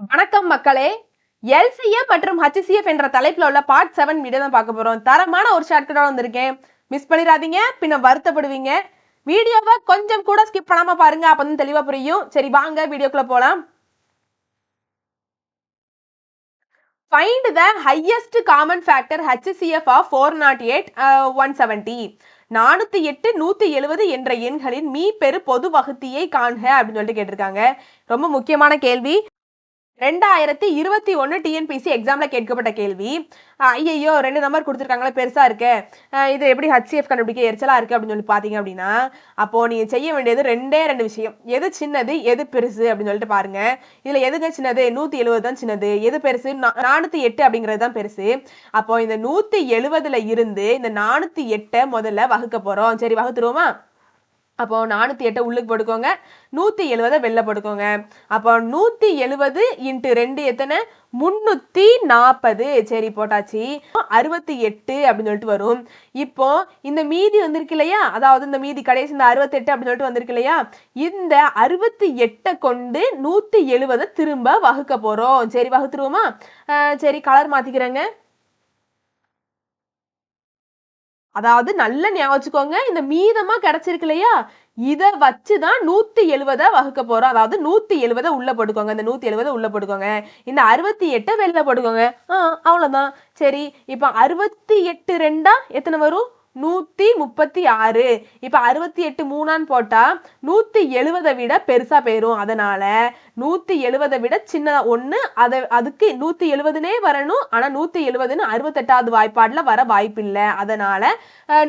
வணக்கம் மக்களே. எல்சிஎஃப் மற்றும் ஹச்சிசிஎஃப் என்ற தலைப்பில் உள்ள பார்ட் செவன் வீடியோ தான் பார்க்க போறோம். தரமான ஒரு ஷார்ட்கட்டோட வந்திருக்கேன். மிஸ் பண்ணிடாதீங்க பின்ன வருத்தப்படுவீங்க. வீடியோவை கொஞ்சம் கூட ஸ்கிப் பண்ணாமல் பாருங்க அப்போ தான் தெளிவாக புரியும். சரி வாங்க வீடியோக்குள்ளே போகலாம் find the highest common factor HCF of four naught eight one seventy நானூற்றி எட்டு நூற்றி எழுபது என்ற எண்களின் மீ பெரு பொது வகுத்தியை காண்க அப்படின்னு சொல்லிட்டு கேட்டிருக்காங்க. ரொம்ப முக்கியமான கேள்வி. ரெண்டாயிரத்தி இருபத்தி ஒன்று டிஎன்பிசி எக்ஸாமில் கேட்கப்பட்ட கேள்வி. ஐயையோ ரெண்டு நம்பர் கொடுத்துருக்காங்களே பெருசாக இருக்கு. இது எப்படி ஹச்சிஎஃப் கண்டுபிடிக்க எரிச்சலாக இருக்குது அப்படின்னு சொல்லி பார்த்தீங்க அப்படின்னா அப்போது நீங்கள் செய்ய வேண்டியது ரெண்டே ரெண்டு விஷயம். எது சின்னது எது பெருசு அப்படின்னு சொல்லிட்டு பாருங்கள் இதில் எதுங்க சின்னது? நூற்றி எழுபது தான் சின்னது. எது பெருசு? நானூற்றி எட்டு அப்படிங்கிறது தான் பெருசு. அப்போது இந்த நூற்றி எழுபதில் இருந்து இந்த நானூற்றி எட்டை முதல்ல வகுக்க போகிறோம் சரி வகுத்துருவோமா? அப்போ நானூற்றி எட்டை உள்ளுக்கு போட்டுக்கோங்க. நூற்றி எழுபதை வெளில போட்டுக்கோங்க. அப்போ நூற்றி எழுபது இன்ட்டு ரெண்டு எத்தனை? முந்நூற்றி நாற்பது சரி போட்டாச்சு. அறுபத்தி எட்டு அப்படின்னு சொல்லிட்டு வரும். இப்போ இந்த மீதி வந்திருக்கு இல்லையா? அதாவது இந்த மீதி கடைசி இந்த அறுபத்தெட்டு அப்படின்னு சொல்லிட்டு வந்திருக்கு இல்லையா? இந்த அறுபத்தி எட்டை கொண்டு நூற்றி எழுபதை திரும்ப வகுக்க போகிறோம் சரி வகுத்துருவோமா? சரி கலர் மாற்றிக்கிறேங்க அதாவது நல்ல ஞாபகம் வச்சுக்கோங்க இந்த மீதமா கிடைச்சிருக்கு இல்லையா? இதை வச்சு தான் நூத்தி எழுபதை வகுக்க போறோம். அதாவது நூத்தி எழுபதை உள்ள போட்டுக்கோங்க. இந்த நூத்தி எழுபதை உள்ள போட்டுக்கோங்க. இந்த அறுபத்தி எட்டை வெளில போட்டுக்கோங்க. ஆ அவ்வளவுதான். சரி இப்போ அறுபத்தி எட்டு ரெண்டா எத்தனை வரும்? நூத்தி முப்பத்தி ஆறு. இப்ப அறுபத்தி எட்டு மூணான்னு போட்டா நூத்தி எழுவதை விட பெருசா போயிரும். அதனால நூத்தி எழுவதை விட சின்ன ஒண்ணு. அதை அதுக்கு நூத்தி எழுபதுனே வரணும். ஆனா நூத்தி எழுபதுன்னு அறுபத்தெட்டாவது வாய்ப்பாடுல வர வாய்ப்பு இல்லை அதனால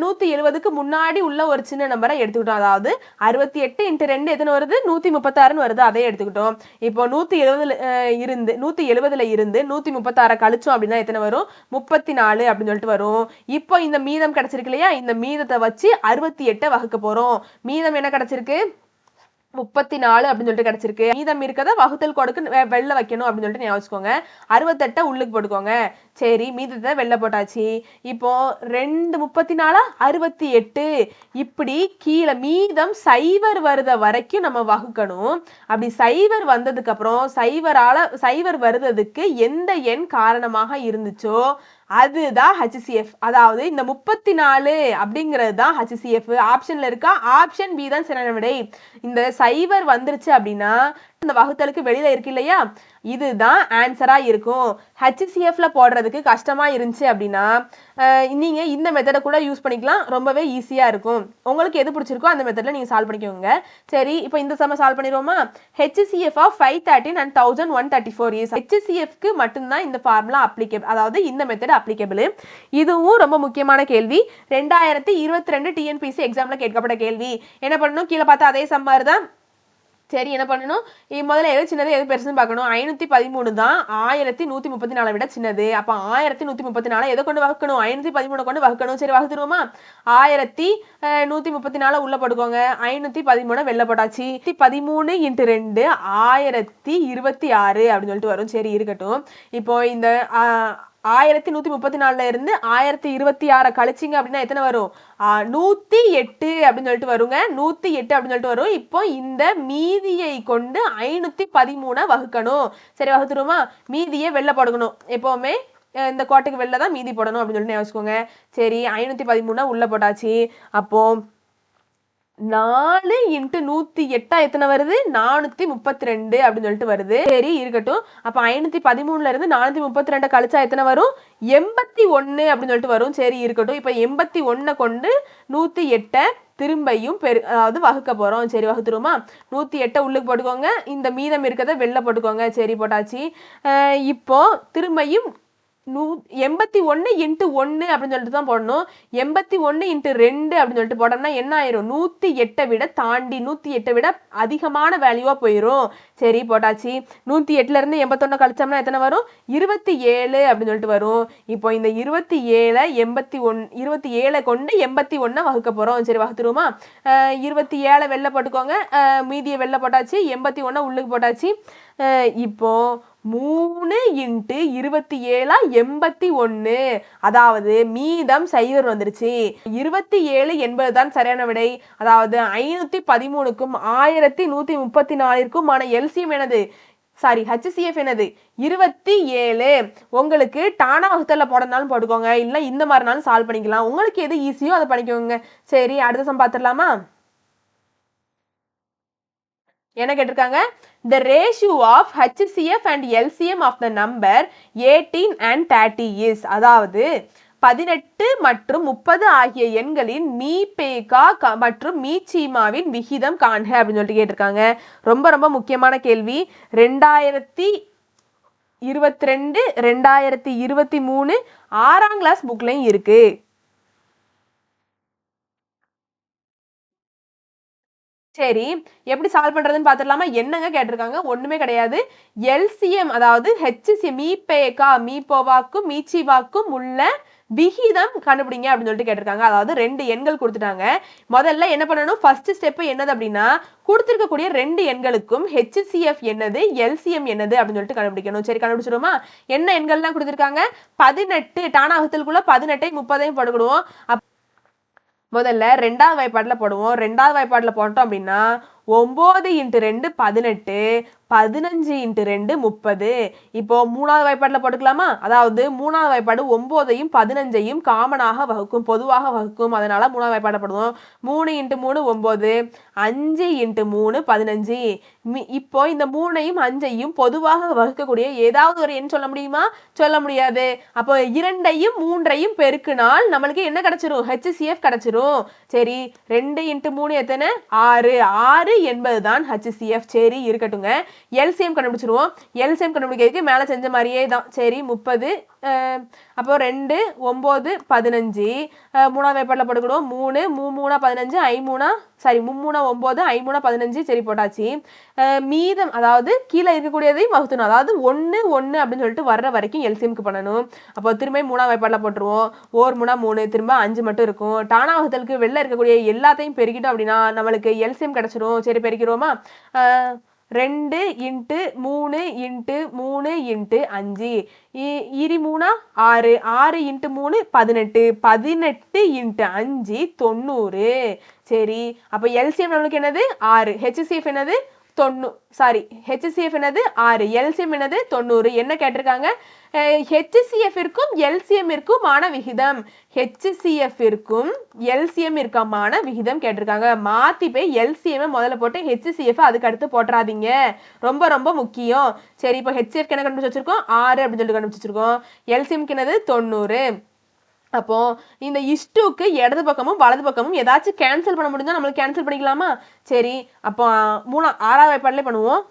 நூத்தி எழுவதுக்கு முன்னாடி உள்ள ஒரு சின்ன நம்பரை எடுத்துக்கிட்டோம். அதாவது அறுபத்தி எட்டு இன்ட்டு ரெண்டு எதுன்னு வருது? நூத்தி முப்பத்தாறுன்னு வருது. அதை எடுத்துக்கிட்டோம். இப்போ நூத்தி எழுபதுல இருந்து நூத்தி எழுபதில் இருந்து நூத்தி முப்பத்தாறை கழிச்சோம் அப்படின்னா எத்தனை வரும்? முப்பத்தி நாலு அப்படின்னு சொல்லிட்டு வரும். இப்போ இந்த மீதம் கிடைச்சிருக்கு இல்லையா? இந்த மீதத்தை வச்சு அறுபத்தி எட்டை வகுக்க போறோம். மீதம் என்ன கிடைச்சிருக்கு? முப்பத்தி நாலு அப்படின்னு சொல்லிட்டு கிடைச்சிருக்கு. மீதம் இருக்கதை வகுத்தல் கொடுக்கு வெ- வெளில வைக்கணும் அப்படின்னு சொல்லிட்டு ஞாபகம் அறுபத்தெட்டை உள்ளுக்கு போட்டுக்கோங்க. சரி மீதத்தை வெளில போட்டாச்சு. இப்போ ரெண்டு முப்பத்தி நாலா அறுபத்தி எட்டு. இப்படி கீழே மீதம் சைவர் வருத வரைக்கும் நம்ம வகுக்கணும். அப்படி சைவர் வந்ததுக்கு அப்புறம் சைவரால சைவர் வருததுக்கு எந்த எண் காரணமாக இருந்துச்சோ அதுதான் ஹச்சிசிஎஃப் அதாவது இந்த முப்பத்தி நாலு அப்படிங்கிறது தான் ஹச்சிசிஎஃப் ஆப்ஷன்ல இருக்கா? ஆப்ஷன் பி தான் சிறந்த விடை. இந்த சைவர் வந்துருச்சு அப்படின்னா இந்த வகுத்தலுக்கு வெளியில இருக்கு இல்லையா? இதுதான் ஆன்சரா இருக்கும். ஹெச்சிசிஎஃப்ல போடுறதுக்கு கஷ்டமா இருந்துச்சு அப்படின்னா நீங்க இந்த மெத்தடை கூட யூஸ் பண்ணிக்கலாம். ரொம்பவே ஈஸியா இருக்கும். உங்களுக்கு எது பிடிச்சிருக்கோ அந்த மெத்தட்ல நீங்க சால்வ் பண்ணிக்கோங்க. சரி இப்போ இந்த சம solve பண்ணிடுவோமா? HCF of five thirteen and thousand one thirty four years ஹெச்சிசிஎஃப்க்கு மட்டும்தான் இந்த ஃபார்முலா அப்ளிகேபிள் அதாவது இந்த மெத்தட் அப்ளிகேபிள் இதுவும் ரொம்ப முக்கியமான கேள்வி. ரெண்டாயிரத்தி இருபத்தி ரெண்டு டிஎன்பிசி எக்ஸாம்ல கேட்கப்பட்ட கேள்வி. என்ன பண்ணணும்? கீழே பார்த்தா அதே சம்மாறு தான். சரி என்ன பண்ணணும்? முதல்ல எது சின்னது எது பெருசுன்னு பார்க்கணும். ஐநூற்றி பதிமூணு தான் ஆயிரத்தி நூற்றி முப்பத்தி நாலை விட சின்னது. அப்போ ஆயிரத்தி நூற்றி முப்பத்தி நாலு எதை கொண்டு வகுக்கணும்? ஐநூற்றி பதிமூணு கொண்டு வகுக்கணும் சரி வகுத்துருவோமா? ஆயிரத்தி நூற்றி முப்பத்தி நாலு உள்ள போட்டுக்கோங்க. ஐநூற்றி பதிமூணு வெளில போட்டாச்சு. பதிமூணு இன்ட்டு ரெண்டு ஆயிரத்தி இருபத்தி ஆறு அப்படின்னு சொல்லிட்டு வரும். சரி இருக்கட்டும். இப்போ இந்த ஆயிரத்தி நூற்றி முப்பத்தி நாலுல இருந்து ஆயிரத்தி இருபத்தி ஆறை கழிச்சிங்க அப்படின்னா எத்தனை வரும்? நூற்றி நூத்தி எட்டு அப்படின்னு சொல்லிட்டு வருங்க. நூத்தி எட்டு அப்படின்னு சொல்லிட்டு வரும். இப்போ இந்த மீதியை கொண்டு ஐநூத்தி பதிமூணை வகுக்கணும். சரி வகுத்துருமா மீதியை வெளில போடணும். எப்பவுமே இந்த கோட்டைக்கு வெளில தான் மீதி போடணும் அப்படின்னு சொல்லிட்டு ஞாபகம் வச்சுக்கோங்க. சரி ஐநூத்தி பதிமூணா உள்ள போட்டாச்சு. அப்போ நாலு இன்ட்டு நூற்றி எட்டா எத்தனை வருது? நானூற்றி முப்பத்தி ரெண்டு அப்படின்னு சொல்லிட்டு வருது. சரி இருக்கட்டும். அப்போ ஐநூற்றி பதிமூணுல இருந்து நானூற்றி முப்பத்தி ரெண்டு கழிச்சா எத்தனை வரும்? எண்பத்தி ஒன்று அப்படின்னு சொல்லிட்டு வரும். சரி இருக்கட்டும். இப்போ எண்பத்தி ஒன்றை கொண்டு நூற்றி எட்டை திரும்பியும் பெரு அதாவது வகுக்க போகிறோம் சரி வகுத்துருமா நூற்றி எட்டை உள்ளுக்கு போட்டுக்கோங்க. இந்த மீதம் இருக்கிறத வெளில போட்டுக்கோங்க. சரி போட்டாச்சு. இப்போது திரும்பையும் திரும்பியும் நூ எண்பத்தி ஒன்று இன்ட்டு ஒன்று அப்படின்னு சொல்லிட்டு தான் போடணும். எண்பத்தி ஒன்று இன்ட்டு ரெண்டு அப்படின்னு சொல்லிட்டு போட்டோம்னா என்ன ஆயிரும்? நூற்றி எட்டை விட தாண்டி நூற்றி எட்டை விட அதிகமான வேல்யூவாக போயிடும் சரி போட்டாச்சு. நூற்றி எட்டுலேருந்து எண்பத்தொன்று கழிச்சோம்னா எத்தனை வரும்? இருபத்தி ஏழு அப்படின்னு சொல்லிட்டு வரும். இப்போ இந்த இருபத்தி ஏழை எண்பத்தி ஒன் இருபத்தி ஏழை கொண்டு எண்பத்தி ஒன்றை வகுக்க போகிறோம் சரி வகுத்துருவோமா? இருபத்தி ஏழை வெளில போட்டுக்கோங்க. மீதியை வெளில போட்டாச்சு. எண்பத்தி ஒன்றை உள்ளுக்கு போட்டாச்சு. இப்போது இப்போ மூணு இன்ட்டு இருபத்தி ஏழா எண்பத்தி ஒன்று அதாவது மீதம் சைவர் வந்துருச்சு. இருபத்தி ஏழு என்பது தான் சரியான விடை. அதாவது ஐநூற்றி பதிமூணுக்கும் ஆயிரத்தி நூற்றி முப்பத்தி நாலிற்குமான எல்சியம் எனது சாரி ஹச்சிசிஎஃப் என்னது? இருபத்தி ஏழு. உங்களுக்கு டானா வகுத்தல போடனாலும் போட்டுக்கோங்க. இல்லை இந்த மாதிரினாலும் சால்வ் பண்ணிக்கலாம். உங்களுக்கு எது ஈஸியோ அதை பண்ணிக்கோங்க. சரி அடுத்த சம் பார்த்துடலாமா? என்ன கேட்டிருக்காங்க? The ratio of HCF and LCM of the number eighteen and thirty is அதாவது பதினெட்டு மற்றும் முப்பது ஆகிய எண்களின் மீ பேகா க- மற்றும் மீ சீமாவின் விகிதம் காண்க அப்படின்னு சொல்லிட்டு கேட்டிருக்காங்க. ரொம்ப ரொம்ப முக்கியமான கேள்வி. ரெண்டாயிரத்தி இருபத்தி ரெண்டு ரெண்டாயிரத்தி இருபத்தி மூணு ஆறாம் கிளாஸ் புக்லையும் இருக்குது சரி எப்படி சால்வ் பண்றதுன்னு பார்த்துடலாமா? என்னங்க கேட்டிருக்காங்க? ஒண்ணுமே கிடையாது. எல்சிஎம் அதாவது ஹெச்சிசிஎம் மீபேகா மீபோவாக்கும் மீச்சிவாக்கும் உள்ள விகிதம் கண்டுபிடிங்க அப்படின்னு சொல்லிட்டு கேட்டிருக்காங்க. அதாவது ரெண்டு எண்கள் கொடுத்துட்டாங்க. முதல்ல என்ன பண்ணணும்? ஃபர்ஸ்ட் ஸ்டெப் என்னது அப்படின்னா கொடுத்துருக்கக்கூடிய ரெண்டு எண்களுக்கும் ஹெச்சிசிஎஃப் என்னது எல்சிஎம் என்னது அப்படின்னு சொல்லிட்டு கண்டுபிடிக்கணும். சரி கண்டுபிடிச்சிருமா என்ன எண்கள்லாம் கொடுத்துருக்காங்க? பதினெட்டு டானாகத்திற்குள்ள பதினெட்டையும் முப்பதையும் போட்டுக்கிடுவோம். அப் முதல்ல ரெண்டாவது வாய்ப்பாட்டில் போடுவோம். ரெண்டாவது வாய்ப்பாட்டில் போட்டோம் அப்படின்னா ஒம்பது இன்ட்டு ரெண்டு பதினெட்டு பதினஞ்சு இன்ட்டு ரெண்டு முப்பது. இப்போ மூணாவது வாய்ப்பாட்டில் போட்டுக்கலாமா? அதாவது மூணாவது வாய்ப்பாடு ஒம்போதையும் பதினஞ்சையும் காமனாக வகுக்கும் பொதுவாக வகுக்கும். அதனால மூணாவது வாய்ப்பாட்டை போடுவோம். மூணு இன்ட்டு மூணு ஒம்பது. அஞ்சு இன்ட்டு மூணு பதினஞ்சு. மி- இப்போ இந்த மூணையும் அஞ்சையும் பொதுவாக வகுக்கக்கூடிய ஏதாவது ஒரு எண் சொல்ல முடியுமா? சொல்ல முடியாது. அப்போ இரண்டையும் மூன்றையும் பெருக்கினால் நம்மளுக்கு என்ன கிடைச்சிரும்? ஹெச்சிசிஎஃப் கிடைச்சிரும். சரி ரெண்டு இன்ட்டு மூணு எத்தனை? ஆறு. ஆறு என்பது தான் ஹெச்சிசிஎஃப் சரி இருக்கட்டுங்க. எல்சிஎம் கண்டுபிடிச்சிருவோம். எல்சிஎம் கண்டுபிடிக்கிறதுக்கு மேலே செஞ்ச மாதிரியே தான் சரி முப்பது அப்போ ரெண்டு ஒம்பது பதினஞ்சு. மூணாவது வாய்ப்பாட்டில் போட்டுக்கிடுவோம். மூணு மூ மூணா பதினஞ்சு ஐ மூணா சாரி மும்மூணா ஒம்பது ஐ மூணா பதினஞ்சு. சரி போட்டாச்சு. மீதம் அதாவது கீழே இருக்கக்கூடியதையும் வகுத்தணும். அதாவது ஒன்று ஒன்று அப்படின்னு சொல்லிட்டு வர்ற வரைக்கும் எல்சிஎம்க்கு பண்ணணும். அப்போ திரும்ப மூணாவது வாய்ப்பாட்டில் போட்டுருவோம். ஓர் மூணா மூணு திரும்ப அஞ்சு மட்டும் இருக்கும். டானா வகுத்தலுக்கு வெளில இருக்கக்கூடிய எல்லாத்தையும் பெருக்கிட்டோம் அப்படின்னா நம்மளுக்கு எல்சிஎம் கிடச்சிரும். சரி பெருக்கிறோமா ரெண்டு இன்ட்டு மூணு இன்ட்டு மூணு இன்ட்டு அஞ்சு. இ- இரு மூணா? ஆறு. ஆறு இன்ட்டு மூணு பதினெட்டு. பதினெட்டு இன்ட்டு அஞ்சு தொண்ணூறு. சரி. அப்போ எல்சிஎம் நம்மளுக்கு என்னது? ஆறு. ஹெச்சிசிஎஃப் என்னது? தொண்ணூ சாரி ஹெச்சிசிஎஃப் என்னது? ஆறு. எல்சிஎம் என்னது? தொண்ணூறு. என்ன கேட்டிருக்காங்க? ஹெச்சிசிஎஃபிற்கும் எல்சிஎம்மிற்குமான விகிதம். ஹெச்சிசிஎஃபிற்கும் எல்சிஎம்மிற்குமான விகிதம் கேட்டிருக்காங்க. மாற்றி போய் எல்சிஎம்மை முதல்ல போட்டு ஹெச்சிசிஎஃப் அதுக்கு அடுத்து போட்டுறாதீங்க. ரொம்ப ரொம்ப முக்கியம். சரி இப்போ ஹெச்சிஎஃப் என்ன கண்டுபிடிச்சு வச்சிருக்கோம்? ஆறு அப்படின்னு சொல்லிட்டு கண்டுபிடிச்சிருக்கோம் எல்சிஎம்க்கு என்னது? தொண்ணூறு. அப்போ இந்த இஷ்டுக்கு இடது பக்கமும் வலது பக்கமும் ஏதாச்சும் கேன்சல் பண்ண முடிஞ்சா நம்மளுக்கு கேன்சல் பண்ணிக்கலாமா? சரி அப்போ மூணா ஆறாவது வாய்ப்பாடுல பண்ணுவோம்.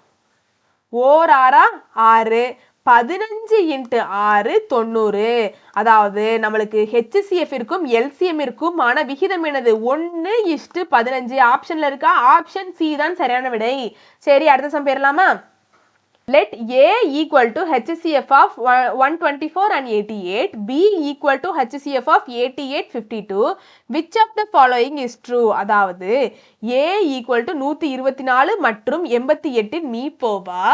ஓர் ஆறா ஆறு. பதினஞ்சு இன்ட்டு ஆறு தொண்ணூறு. அதாவது நம்மளுக்கு ஹெச்சிஎஃப் இருக்கும் எல்சிஎம் இருக்கும் எல்சிஎம்மிற்குமான விகிதம் என்னது? ஒன்று இஷ்டு பதினஞ்சு. ஆப்ஷன்ல இருக்கா? ஆப்ஷன் சி தான் சரியான விடை. சரி அடுத்த சம் போயிடலாமா let A equal to HCF of one- 124 and 88, B equal to HCF of 88, 52, which of the following is true? அதாவது A equal to 124 மற்றும் 88 மீ போவா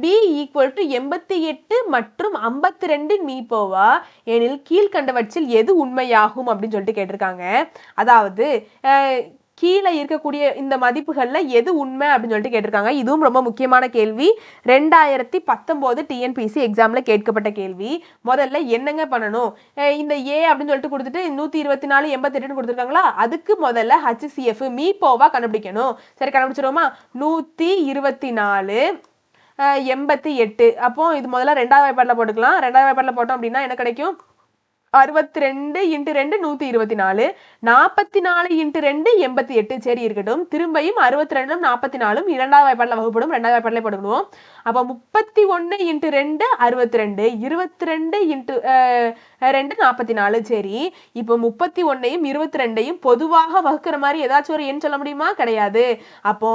B equal to 88 மற்றும் 52 மீ போவா எனில் கீழ்கண்டவற்றில் எது உண்மையாகும் அப்படின்னு சொல்லிட்டு கேட்டிருக்காங்க அதாவது அஹ், கீழே இருக்கக்கூடிய இந்த மதிப்புகளில் எது உண்மை அப்படின்னு சொல்லிட்டு கேட்டிருக்காங்க. இதுவும் ரொம்ப முக்கியமான கேள்வி. ரெண்டாயிரத்தி பத்தொம்போது டிஎன்பிசி எக்ஸாமில் கேட்கப்பட்ட கேள்வி. முதல்ல என்னங்க பண்ணணும்? இந்த ஏ அப்படின்னு சொல்லிட்டு கொடுத்துட்டு நூற்றி இருபத்தி நாலு எண்பத்தெட்டுன்னு கொடுத்துருக்காங்களா? அதுக்கு முதல்ல ஹச்சிசிஎஃப் மீபோவா கண்டுபிடிக்கணும். சரி கண்டுபிடிச்சிருவோமா? நூற்றி இருபத்தி நாலு எண்பத்தி எட்டு. அப்போ இது முதல்ல ரெண்டாவது வாய்ப்பாட்டில் போட்டுக்கலாம். ரெண்டாவது வாய்ப்பாட்டில் போட்டோம் அப்படின்னா என்ன கிடைக்கும்? அறுபத்தி ரெண்டு இன்ட்டு ரெண்டு நூற்றி இருபத்தி நாலு நாற்பத்தி நாலு இன்ட்டு ரெண்டு எண்பத்தி எட்டு சரி இருக்கட்டும். திரும்பியும் அறுபத்தி ரெண்டும் நாற்பத்தி நாலும் இரண்டாவது வாய்ப்பாடில் வகுப்படும் ரெண்டாவது வாய்ப்பாடில் போட்டுக்கணும் அப்போ முப்பத்தி ஒன்று இன்ட்டு ரெண்டு அறுபத்தி ரெண்டு இருபத்தி ரெண்டு இன்ட்டு ரெண்டு நாற்பத்தி நாலு சரி இப்போ முப்பத்தி ஒன்றையும் இருபத்தி ரெண்டையும் பொதுவாக வகுக்கிற மாதிரி ஏதாச்சும் ஒரு எண் சொல்ல முடியுமா? கிடையாது. அப்போ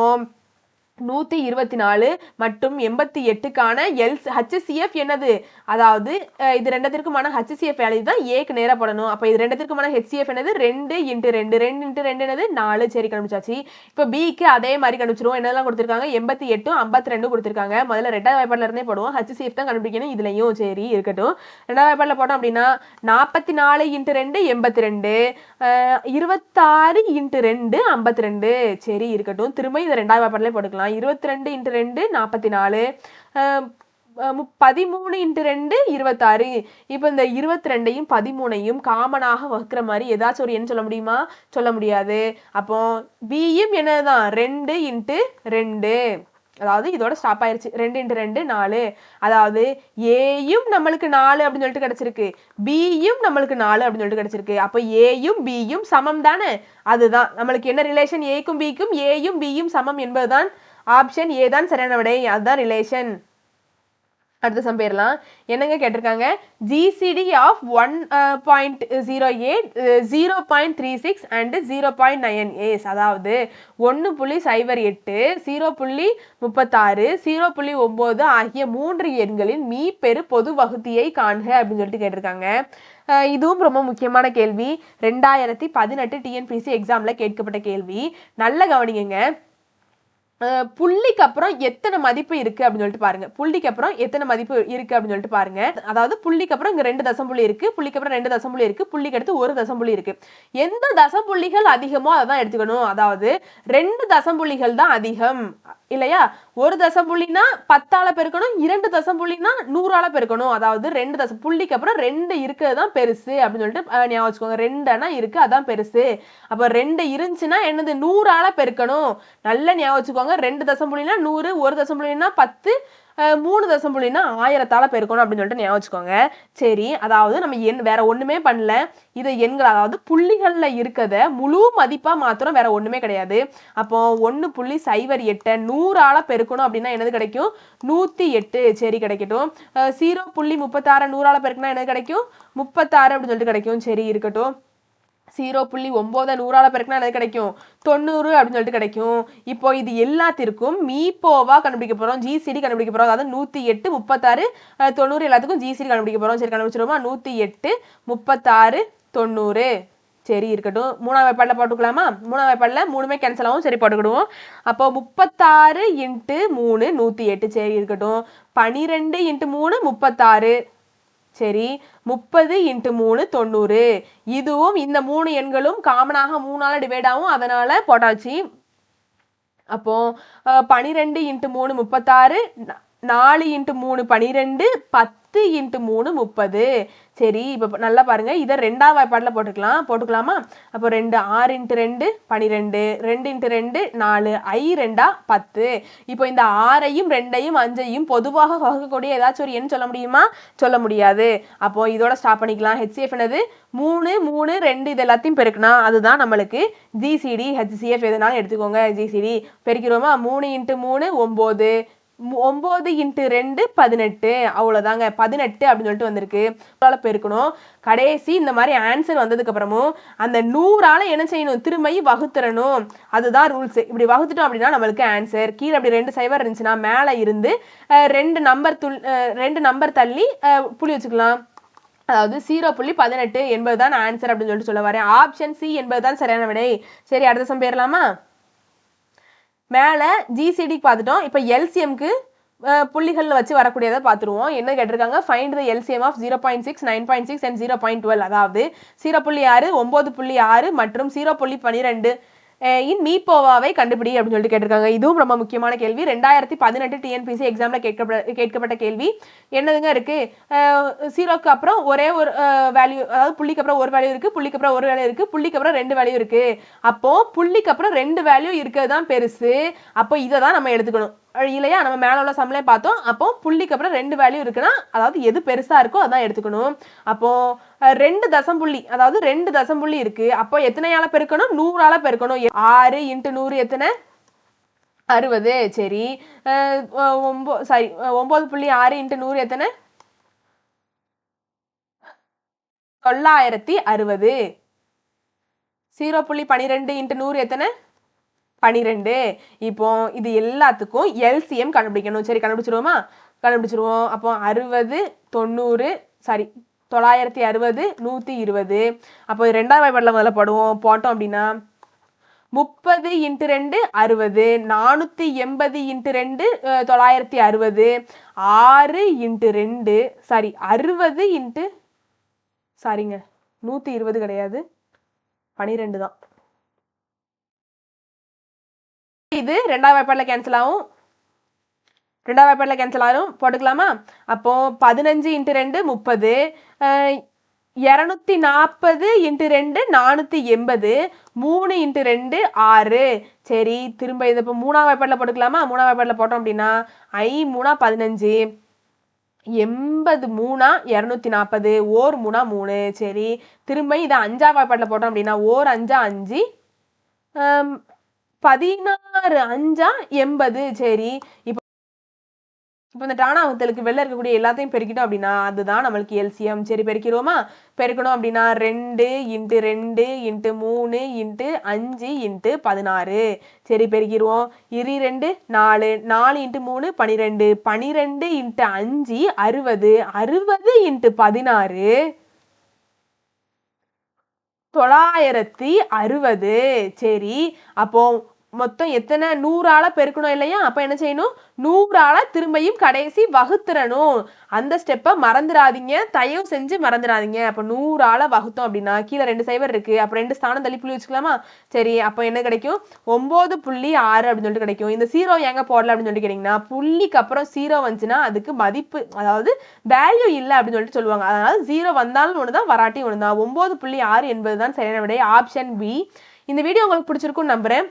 நூற்றி இருபத்தி நாலு மற்றும் எண்பத்தி எட்டுக்கான எல் ஹச்சிசிஎஃப் என்னது? அதாவது இது ரெண்டத்திற்குமான ஹச்சிசிஎஃப் வேல்யூ தான் ஏக்கு நேராக போடணும். அப்போ இது ரெண்டத்திற்குமான ஹெச்சிஎஃப் என்னது? ரெண்டு இன்ட்டு ரெண்டு. ரெண்டு இன்ட்டு ரெண்டு என்னது? நாலு. சரி கண்டுபிடிச்சாச்சு. இப்போ பிக்கு அதே மாதிரி கண்டுபிடிச்சிருவோம். என்னெல்லாம் கொடுத்துருக்காங்க? எண்பத்தி எட்டும் ஐம்பத்தி ரெண்டும் கொடுத்துருக்காங்க. முதல்ல ரெண்டாவது வாய்ப்பாடில் இருந்தே போடுவோம். ஹச்சிசிஎஃப் தான் கண்டுபிடிக்கணும். இதுலையும் சரி இருக்கட்டும். ரெண்டாவது வாய்ப்பாடில் போட்டோம் அப்படின்னா நாற்பத்தி நாலு இன்ட்டு ரெண்டு எண்பத்தி ரெண்டு. இருபத்தாறு இன்ட்டு ரெண்டு ஐம்பத்தி ரெண்டு. சரி இருக்கட்டும். திரும்ப இதை ரெண்டாவது வாய்ப்பாடிலே போட்டுக்கலாம். பார்க்கலாம் இருபத்தி ரெண்டு இன்ட்டு ரெண்டு நாற்பத்தி நாலு பதிமூணு இன்ட்டு ரெண்டு இருபத்தாறு. இப்போ இந்த இருபத்தி ரெண்டையும் பதிமூணையும் காமனாக வகுக்கிற மாதிரி ஏதாச்சும் ஒரு எண் சொல்ல முடியுமா? சொல்ல முடியாது. அப்போ பியும் என்னதுதான் ரெண்டு இன்ட்டு ரெண்டு. அதாவது இதோட ஸ்டாப் ஆயிருச்சு. ரெண்டு இன்ட்டு ரெண்டு நாலு. அதாவது ஏயும் நம்மளுக்கு நாலு அப்படின்னு சொல்லிட்டு கிடச்சிருக்கு. பியும் நம்மளுக்கு நாலு அப்படின்னு சொல்லிட்டு கிடச்சிருக்கு. அப்போ ஏயும் பியும் சமம் தானே? அதுதான். நம்மளுக்கு என்ன ரிலேஷன் ஏக்கும் பிக்கும் ஏயும் பியும் சமம் என்பதுதான் ஆப்ஷன் ஏ தான் சரியான விடை அதுதான் ரிலேஷன் அடுத்த சம் பேர்லாம். என்னங்க கேட்டிருக்காங்க? GCD of one point zero eight zero point three six and zero point nine is அதாவது ஒன்று புள்ளி சைபர் எட்டு ஜீரோ புள்ளி முப்பத்தாறு ஜீரோ புள்ளி ஒம்பது ஆகிய மூன்று எண்களின் மீ பெரு பொது வகுத்தியை காண்க அப்படின்னு சொல்லிட்டு கேட்டிருக்காங்க. இதுவும் ரொம்ப முக்கியமான கேள்வி. ரெண்டாயிரத்தி பதினெட்டு டிஎன்பிசி எக்ஸாமில் கேட்கப்பட்ட கேள்வி. நல்ல கவனிங்க புள்ளிக்கு அப்புறம் எத்தனை மதிப்பு இருக்கு அப்படின்னு சொல்லிட்டு பாருங்க. புள்ளிக்கு அப்புறம் எத்தனை மதிப்பு இருக்கு அப்படின்னு சொல்லிட்டு பாருங்க. அதாவது புள்ளிக்கு அப்புறம் இங்க ரெண்டு தசம் புள்ளி இருக்கு புள்ளிக்கு அப்புறம் ரெண்டு தசம் புள்ளி இருக்கு புள்ளிக்கு அடுத்து ஒரு தசம் புள்ளி இருக்கு. எந்த தசம் புள்ளிகள் அதிகமோ அதான் எடுத்துக்கணும். அதாவது ரெண்டு தசம் புள்ளிகள் தான் அதிகம். இல்லையா? ஒரு தசம் புள்ளினா பத்தால பெருக்கணும் இரண்டு தசம் புள்ளினா நூறால பெருக்கணும். அதாவது ரெண்டு தசம் புள்ளிக்கு அப்புறம் ரெண்டு இருக்கிறது தான் பெருசு அப்படின்னு சொல்லிட்டு ஞாபகம் வச்சுக்கோங்க. ரெண்டுனா இருக்கு அதான் பெருசு. அப்போ ரெண்டு இருந்துச்சுன்னா என்னது? நூறால பெருக்கணும். நல்ல ஞாபகம் வச்சுக்கோங்க. ரெண்டு தசம் புள்ளினா நூறு ஒரு தசம் புள்ளினா பத்து மூணு தசம் புள்ளினா ஆயிரத்தால பெருக்கணும் அப்படின்னு சொல்லிட்டு ஞாபகம் வச்சுக்கோங்க. சரி அதாவது நம்ம எண் வேற ஒண்ணுமே பண்ணல. இது எண்கள் அதாவது புள்ளிகளில் இருக்கிறத முழு மதிப்பா மாத்திரம் வேற ஒண்ணுமே கிடையாது. அப்போ ஒன்னு புள்ளி சைவர் எட்டை நூறால பெருக்கணும் அப்படின்னா என்னது கிடைக்கும்? நூத்தி எட்டு. சரி கிடைக்கட்டும். ஜீரோ புள்ளி முப்பத்தாறு நூறால பெருக்கணும் என்னது கிடைக்கும்? முப்பத்தாறு அப்படின்னு சொல்லிட்டு கிடைக்கும். சரி இருக்கட்டும். ஜீரோ புள்ளி ஒம்போதை நூறால பெருக்கினா என்ன கிடைக்கும் தொண்ணூறு அப்படின்னு சொல்லிட்டு கிடைக்கும். இப்போ இது எல்லாத்திற்கும் மீப்போவா கண்டுபிடிக்க போகிறோம் ஜிசிடி கண்டுபிடிக்க போகிறோம் அதாவது நூற்றி எட்டு முப்பத்தாறு தொண்ணூறு எல்லாத்துக்கும் ஜிசிடி கண்டுபிடிக்க போகிறோம் சரி கண்டுபிடிச்சிருமா நூற்றி எட்டு முப்பத்தாறு தொண்ணூறு. சரி இருக்கட்டும். மூணாம் வேப்பாடில் போட்டுக்கலாமா? மூணாம் வேப்பாடில் மூணுமே கேன்சல் ஆகும். சரி போட்டுக்கிடுவோம். அப்போ முப்பத்தாறு இன்ட்டு மூணு நூற்றி எட்டு. சரி இருக்கட்டும். பனிரெண்டு இன்ட்டு மூணு முப்பத்தாறு. சரி முப்பது இன்ட்டு மூணு தொண்ணூறு. இதுவும் இந்த மூணு எண்களும் காமனாக மூணால் டிவைட் ஆகும் அதனால போட்டாச்சு. அப்போ பனிரெண்டு இன்ட்டு மூணு முப்பத்தாறு நாலு இன்ட்டு மூணு பனிரெண்டு பத்து பத்து இன்ட்டு மூணு முப்பது. சரி இப்போ நல்லா பாருங்க. இதை ரெண்டாவது வாய்ப்பாட்டில் போட்டுக்கலாம். போட்டுக்கலாமா? அப்போ ரெண்டு ஆறு இன்ட்டு ரெண்டு பனிரெண்டு. ரெண்டு இன்ட்டு ரெண்டு நாலு. ஐ ரெண்டா பத்து. இப்போ இந்த ஆறையும் ரெண்டையும் அஞ்சையும் பொதுவாக வகுக்கக்கூடிய ஏதாச்சும் ஒரு எண் சொல்ல முடியுமா? சொல்ல முடியாது. அப்போ இதோட ஸ்டாப் பண்ணிக்கலாம். ஹெச்சிஎஃப் என்னது? மூணு மூணு ரெண்டு இது எல்லாத்தையும் பெருக்குனா அதுதான் நம்மளுக்கு ஜிசிடி ஹெச்சிஎஃப் எதுனாலும் எடுத்துக்கோங்க ஜிசிடி பெருக்கிறோமா? மூணு இன்ட்டு மூணு ஒம்பது. ஒம்பது இன்ட்டு ரெண்டு பதினெட்டு. அவ்வளோதாங்க. பதினெட்டு அப்படின்னு சொல்லிட்டு வந்திருக்கு. பெருக்கணும். கடைசி இந்த மாதிரி ஆன்சர் வந்ததுக்கப்புறமும் அந்த நூறால் என்ன செய்யணும்? திரும்பி வகுத்துறணும். அதுதான் ரூல்ஸ் இப்படி வகுத்துட்டோம் அப்படின்னா நம்மளுக்கு ஆன்சர் கீழே அப்படி ரெண்டு சைவர் இருந்துச்சுன்னா மேலே இருந்து ரெண்டு நம்பர் துள் ரெண்டு நம்பர் தள்ளி புள்ளி வச்சுக்கலாம். அதாவது ஜீரோ புள்ளி பதினெட்டு என்பது தான் ஆன்சர் அப்படின்னு சொல்லிட்டு சொல்ல வரேன். ஆப்ஷன் சி என்பது தான் சரியான விடை. சரி அடுத்த சம் பேரலாமா? மேலே ஜிசிடிக்கு பார்த்துட்டோம். இப்போ எல்சிஎம்க்கு புள்ளிகளில் வச்சு வரக்கூடியதை பார்த்துருவோம். என்ன கேட்டிருக்காங்க? Find the LCM of zero point six nine point six and zero point twelve அதாவது ஜீரோ புள்ளி ஆறு ஒம்பது புள்ளி ஆறு மற்றும் ஜீரோ புள்ளி பன்னிரெண்டு இன் மீப்போவாவை கண்டுபிடி அப்படின்னு சொல்லிட்டு கேட்டிருக்காங்க. இதுவும் ரொம்ப முக்கியமான கேள்வி. ரெண்டாயிரத்தி பதினெட்டு டிஎன்பிசி எக்ஸாமில் கேட்கப்பட்ட கேட்கப்பட்ட கேள்வி. என்னதுங்க இருக்கு? சீரோக்கு அப்புறம் ஒரே ஒரு வேல்யூ அதாவது புள்ளிக்கு அப்புறம் ஒரு வேல்யூ இருக்கு புள்ளிக்கு அப்புறம் ஒரு வேல்யூ இருக்கு புள்ளிக்கு அப்புறம் ரெண்டு வேல்யூ இருக்கு. அப்போ புள்ளிக்கு அப்புறம் ரெண்டு வேல்யூ இருக்கிறது தான் பெருசு. அப்போ இதை தான் நம்ம எடுத்துக்கணும். இல்லையா? நம்ம மேலே உள்ள சம்லே பார்த்தோம். அப்போ புள்ளிக்கு அப்புறம் ரெண்டு வேல்யூ இருக்குன்னா அதாவது எது பெருசாக இருக்கோ அதான் எடுத்துக்கணும். அப்போது ரெண்டு தசம் புள்ளி அதாவது ரெண்டு தசம் புள்ளி இருக்கு. அப்போ எத்தனையால பெருக்கணும்? நூறால பெருக்கணும். ஆறு இன்ட்டு நூறு எத்தனை? அறுபது. சரி. ஒம்போ சாரி ஒம்பது புள்ளி ஆறு இன்ட்டு நூறு எத்தனை? தொள்ளாயிரத்தி அறுபது. ஜீரோ புள்ளி பனிரெண்டு இன்ட்டு நூறு எத்தனை? பனிரெண்டு. இப்போ இது எல்லாத்துக்கும் எல்சிஎம் கண்டுபிடிக்கணும். சரி கண்டுபிடிச்சிருவோமா? கண்டுபிடிச்சிருவோம். அப்போ அறுபது தொண்ணூறு சாரி தொள்ளாயிரத்தி அறுபது நூற்றி இருபது. அப்போ ரெண்டாவது வாய்ப்பாடில் முதல்ல போடுவோம். போட்டோம் அப்படின்னா முப்பது இன்ட்டு ரெண்டு அறுபது நானூற்றி எண்பது இன்ட்டு ரெண்டு தொள்ளாயிரத்தி அறுபது ஆறு இன்ட்டு ரெண்டு சாரி அறுபது இன்ட்டு சாரிங்க நூற்றி இருபது கிடையாது. பனிரெண்டு தான். இது ரெண்டாவது வாய்ப்பாடில் கேன்சல் ஆகும். ரெண்டாவது வாய்ப்பாடில் கேன்சல் ஆகும் போட்டுக்கலாமா? அப்போ பதினஞ்சு இன்ட்டு ரெண்டு முப்பது. இரநூத்தி நாற்பது இன்ட்டு ரெண்டு நானூற்றி எண்பது. மூணு இன்ட்டு ரெண்டு ஆறு. சரி திரும்ப இது இப்போ மூணாவது வாய்ப்பாடில் போட்டுக்கலாமா? மூணாவது வாய்ப்பாடில் போட்டோம் அப்படின்னா ஐ மூணா பதினஞ்சு. எண்பது மூணா இரநூத்தி நாற்பது. ஓர் மூணா மூணு. சரி திரும்ப இதை அஞ்சாவது வாய்ப்பாட்டில் போட்டோம் அப்படின்னா ஓர் அஞ்சா அஞ்சு. பதினாறு அஞ்சா எண்பது. சரி இப்போ இப்போ இந்த டானா டானாவத்தலுக்கு வெளில இருக்கக்கூடிய எல்லாத்தையும் பெருக்கிட்டோம் அப்படின்னா அதுதான் நம்மளுக்கு எல்சிஎம். சரி பெருக்கிடுவோமா? பெருக்கணும் அப்படின்னா ரெண்டு இன்ட்டு ரெண்டு இன்ட்டு மூணு இன்ட்டு அஞ்சு இன்ட்டு பதினாறு. சரி பெருக்கிடுவோம். இரு ரெண்டு நாலு. நாலு இன்ட்டு மூணு பனிரெண்டு. பனிரெண்டு இன்ட்டு அஞ்சு அறுபது. அறுபது இன்ட்டு பதினாறு. தொள்ளாயிரத்தி அறுபது. சரி அப்போ மொத்தம் எத்தனை? நூறால பெருக்கணும் இல்லையா? அப்ப என்ன செய்யணும்? நூறால திரும்பியும் கடைசி வகுத்துறணும். அந்த ஸ்டெப்பை மறந்துடாதீங்க தயவு செஞ்சு மறந்துடாதீங்க அப்போ நூறால வகுத்தோம் அப்படின்னா கீழே ரெண்டு சைவர் இருக்கு. அப்போ ரெண்டு ஸ்தானம் தள்ளி புள்ளி வச்சுக்கலாமா? சரி அப்போ என்ன கிடைக்கும்? ஒன்பது புள்ளி ஆறு அப்படின்னு சொல்லிட்டு கிடைக்கும். இந்த சீரோ ஏங்க போடல அப்படின்னு சொல்லிட்டு கேட்டிங்கன்னா புள்ளிக்கு அப்புறம் சீரோ வந்துச்சுன்னா அதுக்கு மதிப்பு அதாவது வேல்யூ இல்லை அப்படின்னு சொல்லிட்டு சொல்லுவாங்க. அதனால ஜீரோ வந்தாலும் ஒன்று தான் வராட்டி ஒன்று தான் ஒன்பது புள்ளி ஆறு என்பது தான் சரியான விடை. ஆப்ஷன் பி இந்த வீடியோ உங்களுக்கு பிடிச்சிருக்கும்னு நம்புறேன்.